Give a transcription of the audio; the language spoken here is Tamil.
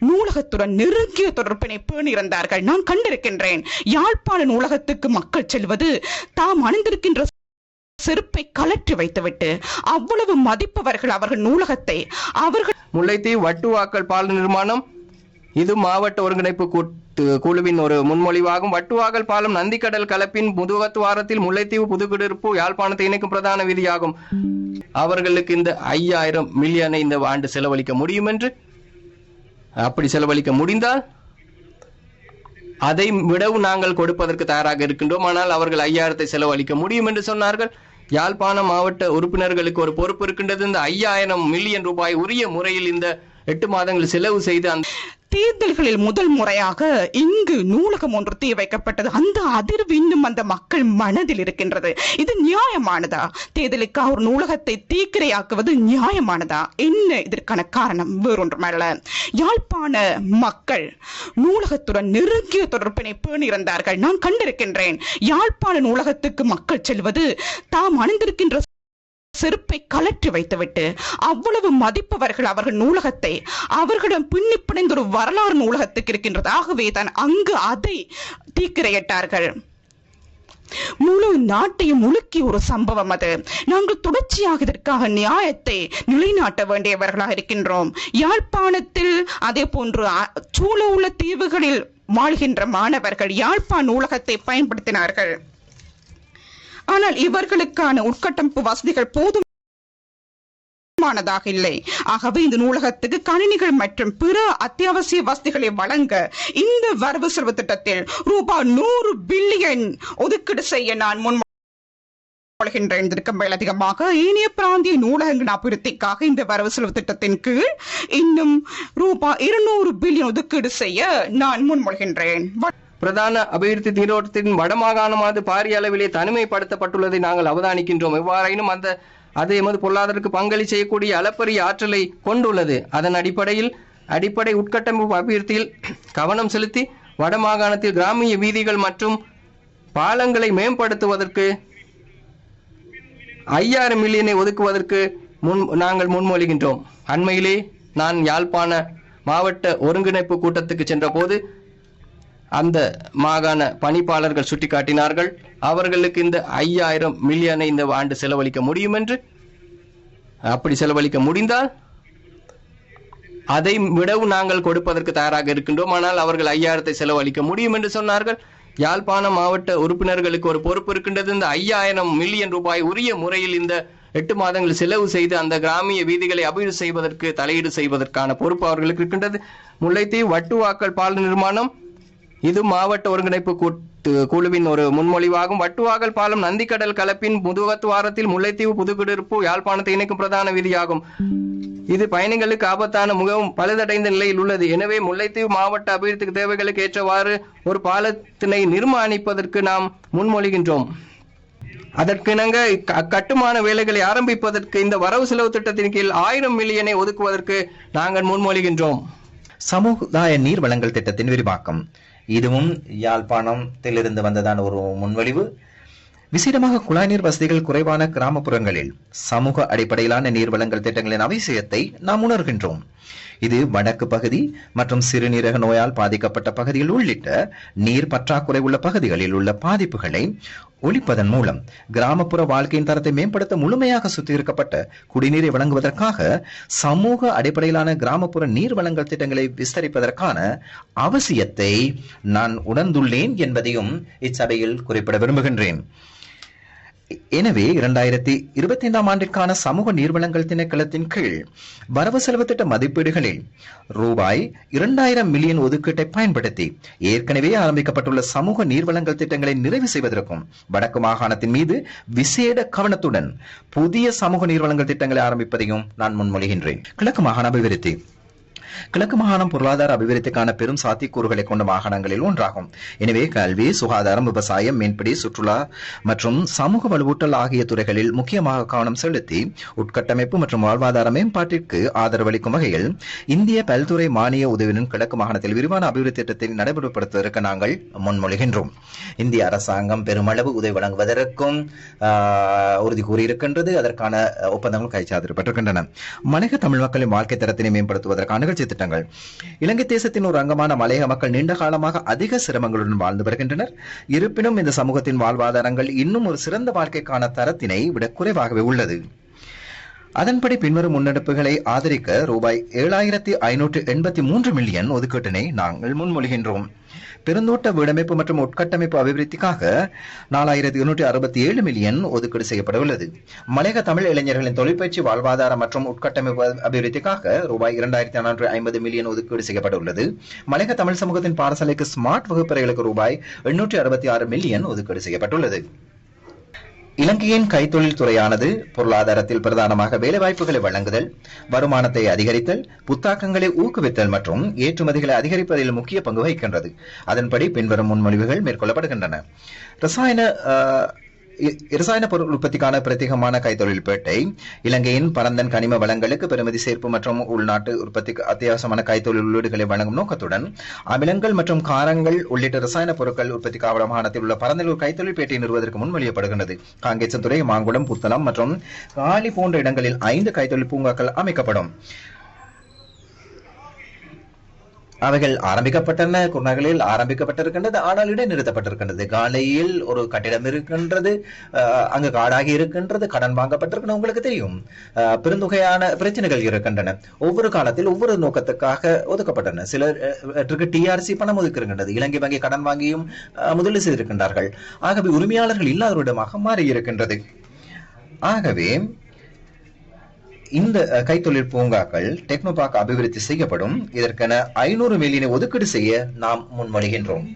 நூலகத்துடன் நெருங்கிய தொடர்பினை பேணியிருந்தார்கள். நான் கண்டிருக்கின்றேன். யாழ்ப்பாண நூலகத்துக்கு மக்கள் செல்வது தாம் அணிந்திருக்கின்ற செருப்பை கலற்றி வைத்துவிட்டு அவ்வளவு மதிப்பவர்கள் அவர்கள் நூலகத்தை அவர்கள் முல்லைத்தீவு வட்டுவாக்கல் பால நிர்மாணம் இது மாவட்ட ஒருங்கிணைப்பு கூட்டு- குழுவின் ஒரு முன்மொழிவாகும். வட்டுவாக்கல் பாலம் நந்திக்கடல் கலப்பின் முதுகத்துவாரத்தில் முல்லைத்தீவு புதுக்குடியிருப்பு யாழ்ப்பாணத்தை இணைக்கும் பிரதான விதியாகும். அவர்களுக்கு இந்த ஐயாயிரம் மில்லியனை இந்த ஆண்டு செலவழிக்க முடியும் என்று அப்படி செலவழிக்க முடிந்தால் அதை விடவும் நாங்கள் கொடுப்பதற்கு தயாராக இருக்கின்றோம். ஆனால் அவர்கள் ஐயாயிரத்தை செலவழிக்க முடியும் என்று சொன்னார்கள். யாழ்ப்பாண மாவட்ட உறுப்பினர்களுக்கு ஒரு பொறுப்பு இருக்கின்றது. இந்த ஐயாயிரம் மில்லியன் ரூபாய் உரிய முறையில் இந்த எட்டு மாதங்கள் செலவு செய்து அந்த தேர்தல்களில் முதல் முறையாக இங்கு நூலகம் ஒன்று தீ வைக்கப்பட்டது. அந்த அதிர்வு இன்னும் அந்த மக்கள் மனதில் இருக்கின்றது. இது நியாயமானதா? தேர்தலுக்காக ஒரு நூலகத்தை தீக்கிரையாக்குவது நியாயமானதா? என்ன இதற்கான காரணம்? வேறொன்றுமல்ல யாழ்ப்பாண மக்கள் நூலகத்துடன் நெருங்கிய தொடர்பினை பேணியிருந்தார்கள். நான் கண்டிருக்கின்றேன். யாழ்ப்பாண நூலகத்துக்கு மக்கள் செல்வது தாம் அணிந்திருக்கின்ற செருப்பை கலற்றி வைத்துவிட்டு அவ்வளவு மதிப்பவர்கள் அவர்கள் நூலகத்தை அவர்களிடம் பின்னி பிணைந்த ஒரு வரலாறு நூலகத்துக்கு இருக்கின்றது. ஆகவே தான் அங்கு அதை தீக்கிரையிட்டார்கள். முழு நாட்டையும் உலுக்கிய ஒரு சம்பவம் அது. நாங்கள் தொடர்ச்சியாக இதற்காக நியாயத்தை நிலைநாட்ட வேண்டியவர்களாக இருக்கின்றோம். யாழ்ப்பாணத்தில் அதே போன்று சூழ உள்ள தீவுகளில் வாழ்கின்ற மாணவர்கள் யாழ்ப்பாண நூலகத்தை பயன்படுத்தினார்கள். ஆனால் இவர்களுக்கான உட்கட்டமைப்பு வசதிகள் போதுமானதாக இல்லை. ஆகவே இந்த நூலகத்துக்கு கணினிகள் மற்றும் பிற அத்தியாவசிய வசதிகளை வழங்க இந்த வரவு செலவு திட்டத்தில் ரூபாய் நூறு பில்லியன் ஒதுக்கீடு செய்ய நான் முன் கொள்கின்றேன் மேலதிகமாக ஏனைய பிராந்திய நூலகங்கள் அபிவிருத்திக்காக இந்த வரவு செலவு திட்டத்தின் கீழ் இன்னும் ரூபாய் இருநூறு பில்லியன் ஒதுக்கீடு செய்ய நான் முன்மொழிகின்றேன். பிரதான அபிவிருத்தி நீரோட்டத்தின் வடமாகாணமானது பாரிய அளவிலே தனிமைப்படுத்தப்பட்டுள்ளதை நாங்கள் அவதானிக்கின்றோம். எவ்வாறாயினும் அந்த அது எமது பொருளாதாரத்துக்கு பங்களி செய்யக்கூடிய அளப்பரிய ஆற்றலை கொண்டுள்ளது. அதன் அடிப்படையில் அடிப்படை உட்கட்டமைப்பு அபிவிருத்தியில் கவனம் செலுத்தி வடமாகாணத்தில் கிராமிய வீதிகள் மற்றும் பாலங்களை மேம்படுத்துவதற்கு ஐயாயிரம் மில்லியனை ஒதுக்குவதற்கு முன் நாங்கள் முன்மொழிகின்றோம். அண்மையிலே நான் யாழ்ப்பாண மாவட்ட ஒருங்கிணைப்பு கூட்டத்துக்கு சென்றபோது அந்த மாகாண பணிப்பாளர்கள் சுட்டிக்காட்டினார்கள் அவர்களுக்கு இந்த ஐயாயிரம் மில்லியனை இந்த ஆண்டு செலவழிக்க முடியும் என்று அப்படி செலவழிக்க முடிந்தால் அதை விடவும் நாங்கள் கொடுப்பதற்கு தயாராக இருக்கின்றோம் ஆனால் அவர்கள் ஐயாயிரத்தை செலவழிக்க முடியும் என்று சொன்னார்கள். யாழ்ப்பாண மாவட்ட உறுப்பினர்களுக்கு ஒரு பொறுப்பு இருக்கின்றது இந்த ஐயாயிரம் மில்லியன் ரூபாய் உரிய முறையில் இந்த எட்டு மாதங்கள் செலவு செய்து அந்த கிராமிய வீதிகளை அபிவிருத்தி செய்வதற்கு தலையீடு செய்வதற்கான பொறுப்பு அவர்களுக்கு இருக்கின்றது. முல்லைத்தீவு வட்டுவாக்கள் பால் நிர்மாணம் இது மாவட்ட ஒருங்கிணைப்பு கூட்டு- குழுவின் ஒரு முன்மொழிவாகும். வட்டுவாகல் பாலம் நந்திக்கடல் கலப்பின் முதுகத்துவாரத்தில் முல்லைத்தீவு புதுக்குடியிருப்பு யாழ்ப்பாணத்தை இணைக்கும் பிரதான வீதியாகும். இது பயணிகளுக்கு ஆபத்தான மிகவும் பழுதடைந்த நிலையில் உள்ளது. எனவே முல்லைத்தீவு மாவட்ட அபிவிருத்தி தேவைகளுக்கு ஏற்றவாறு ஒரு பாலத்தினை நிர்மாணிப்பதற்கு நாம் முன்மொழிகின்றோம். அதற்கிணங்க க- கட்டுமான வேலைகளை ஆரம்பிப்பதற்கு இந்த வரவு செலவு திட்டத்தின் கீழ் ஆயிரம் மில்லியனை ஒதுக்குவதற்கு நாங்கள் முன்மொழிகின்றோம். சமுதாய நீர் வழங்கல் திட்டத்தின் விரிவாக்கம். இதுவும் யாழ்ப்பாணத்திலிருந்து வந்ததான ஒரு முன்வழிவு விசேடமாக குழாய் நீர் வசதிகள் குறைவான கிராமப்புறங்களில் சமூக அடிப்படையிலான நீர் வழங்கல் திட்டங்களின் அவசியத்தை நாம் உணர்கின்றோம். இது வடக்கு பகுதி மற்றும் சிறுநீரக நோயால் பாதிக்கப்பட்ட பகுதிகள் உள்ளிட்ட நீர் பற்றாக்குறை உள்ள பகுதிகளில் உள்ள பாதிப்புகளை ஒழிப்பதன் மூலம் கிராமப்புற வாழ்க்கையின் தரத்தை மேம்படுத்த முழுமையாக சுத்திகரிக்கப்பட்ட குடிநீரை வழங்குவதற்காக சமூக அடிப்படையிலான கிராமப்புற நீர் வழங்கல் திட்டங்களை விஸ்தரிப்பதற்கான அவசியத்தை நான் உணர்ந்துள்ளேன் என்பதையும் இச்சபையில் குறிப்பிட விரும்புகின்றேன். எனவே இரண்டாயிரத்தி இருபத்தி ஐந்தாம் ஆண்டிற்கான சமூக நீர்வளங்கள் திணைக்களத்தின் கீழ் வரவு செலவு திட்ட மதிப்பீடுகளில் ரூபாய் இரண்டாயிரம் மில்லியன் ஒதுக்கீட்டை பயன்படுத்தி ஏற்கனவே ஆரம்பிக்கப்பட்டுள்ள சமூக நீர்வளங்கள் திட்டங்களை நிறைவு செய்வதற்கும் வடக்கு மாகாணத்தின் மீது விசேட கவனத்துடன் புதிய சமூக நீர்வளங்கள் திட்டங்களை ஆரம்பிப்பதையும் நான் முன்மொழிகின்றேன். கிழக்கு மாகாண அபிவிருத்தி. கிழக்கு மாகாணம் பொருளாதார அபிவிருத்திக்கான பெரும் சாத்தியக்கூறுகளை கொண்ட மாகாணங்களில் ஒன்றாகும். எனவே கல்வி சுகாதாரம் விவசாயம் மீன்பிடி சுற்றுலா மற்றும் சமூக வலுவூட்டல் ஆகிய துறைகளில் முக்கியமாக கவனம் செலுத்தி உட்கட்டமைப்பு மற்றும் வாழ்வாதார மேம்பாட்டிற்கு ஆதரவளிக்கும் வகையில் இந்திய பல்துறை மானிய உதவியுடன் கிழக்கு மாகாணத்தில் விரிவான அபிவிருத்தி திட்டத்தை நடைமுறைப்படுத்துவதற்கு நாங்கள் முன்மொழிகின்றோம். இந்திய அரசாங்கம் பெருமளவு உதவி வழங்குவதற்கும் உறுதி கூறியிருக்கின்றது. அதற்கான ஒப்பந்தங்கள் கைச்சாதிடப்பட்டிருக்கின்றன மனித தமிழ் மக்களின் வாழ்க்கை தரத்தினை மேம்படுத்துவதற்கான நிகழ்ச்சி திட்டங்கள். இலங்கை தேசத்தின் ஒரு அங்கமான மலையக மக்கள் நீண்ட காலமாக அதிக சிரமங்களுடன் வாழ்ந்து வருகின்றனர். இருப்பினும் இந்த சமூகத்தின் வாழ்வாதாரங்கள் இன்னும் ஒரு சிறந்த வாழ்க்கைக்கான தரத்தினை விட குறைவாகவே உள்ளது. அதன்படி பின்வரும் முன்னெடுப்புகளை ஆதரிக்க ரூபாய் ஏழாயிரத்தி ஐநூற்று எண்பத்தி மூன்று மில்லியன் ஒதுக்கீட்டினை நாங்கள் முன்மொழிகின்றோம். பெருந்தோட்ட வீடமைப்பு மற்றும் உட்கட்டமைப்பு அபிவிருத்திக்காக நாலாயிரத்தி இருநூற்றி அறுபத்தி ஏழு மில்லியன் ஒதுக்கீடு செய்யப்படவுள்ளது. மலையக தமிழ் இளைஞர்களின் தொழிற்பயிற்சி வாழ்வாதாரம் மற்றும் உட்கட்டமைப்பு அபிவிருத்திக்காக ரூபாய் இரண்டாயிரத்தி நானூற்று ஐம்பது மில்லியன் ஒதுக்கீடு செய்யப்பட்டுள்ளது மலையக தமிழ் சமூகத்தின் பாடசாலைக்கு ஸ்மார்ட் வகுப்பறைகளுக்கு ரூபாய் எண்ணூற்றி அறுபத்தி ஆறு மில்லியன் ஒதுக்கீடு செய்யப்பட்டுள்ளது. இலங்கையின் கைத்தொழில் துறையானது பொருளாதாரத்தில் பிரதானமாக வேலைவாய்ப்புகளை வழங்குதல் வருமானத்தை அதிகரித்தல் புத்தாக்கங்களை ஊக்குவித்தல் மற்றும் ஏற்றுமதிகளை அதிகரிப்பதில் முக்கிய பங்கு வகிக்கின்றது. அதன்படி பின்வரும் முன்மொழிவுகள் மேற்கொள்ளப்படுகின்றன. ரசாயன அஹ், இரசாயன பொருள் உற்பத்திக்கான பிரத்யேகமான கைத்தொழில் பேட்டை இலங்கையின் பரந்தன் கனிம வளங்களுக்கு பெருமதி சேர்ப்பு மற்றும் உள்நாட்டு உற்பத்திக்கு அத்தியாவசியமான கைத்தொழில் உள்ளீடுகளை வழங்கும் நோக்கத்துடன் அமிலங்கள் மற்றும் காரங்கள் உள்ளிட்ட ரசாயன பொருட்கள் உற்பத்திக்காக மாகாணத்தில் உள்ள பரந்தலூர் கைத்தொழில் பேட்டை நிறுவதற்கு முன் முன்மொழியப்படுகின்றது காங்கேசன்துறை மாங்குளம் புத்தளம் மற்றும் காலி போன்ற இடங்களில் ஐந்து கைத்தொழில் பூங்காக்கள் அமைக்கப்படும். அவைகள் ஆரம்பிக்கப்பட்டன குருநகலில் ஆரம்பிக்கப்பட்டிருக்கின்றது ஆனால் இடைநிறுத்தப்பட்டிருக்கின்றது. காலையில் ஒரு கட்டிடம் இருக்கின்றது அங்கு காடாகி இருக்கின்றது கடன் வாங்கப்பட்டிருக்கிறது உங்களுக்கு தெரியும். பெருந்தொகையான பிரச்சனைகள் இருக்கின்றன. ஒவ்வொரு காலத்தில் ஒவ்வொரு நோக்கத்துக்காக ஒதுக்கப்பட்டன. சிலருக்கு டிஆர்சி பணம் ஒதுக்கிருக்கின்றது இலங்கை வங்கி கடன் வாங்கியும் அஹ், முதலீடு செய்திருக்கின்றார்கள். ஆகவே உரிமையாளர்கள் இல்லாதவரிடமாக மாறி இருக்கின்றது ஆகவே இந்த கைத்தொழில் பூங்காக்கள் டெக்னோபாக் அபிவிருத்தி செய்யப்படும். இதற்கென ஐநூறு மில்லியனை ஒதுக்கீடு செய்ய நாம் முன்மொழிகின்றோம்.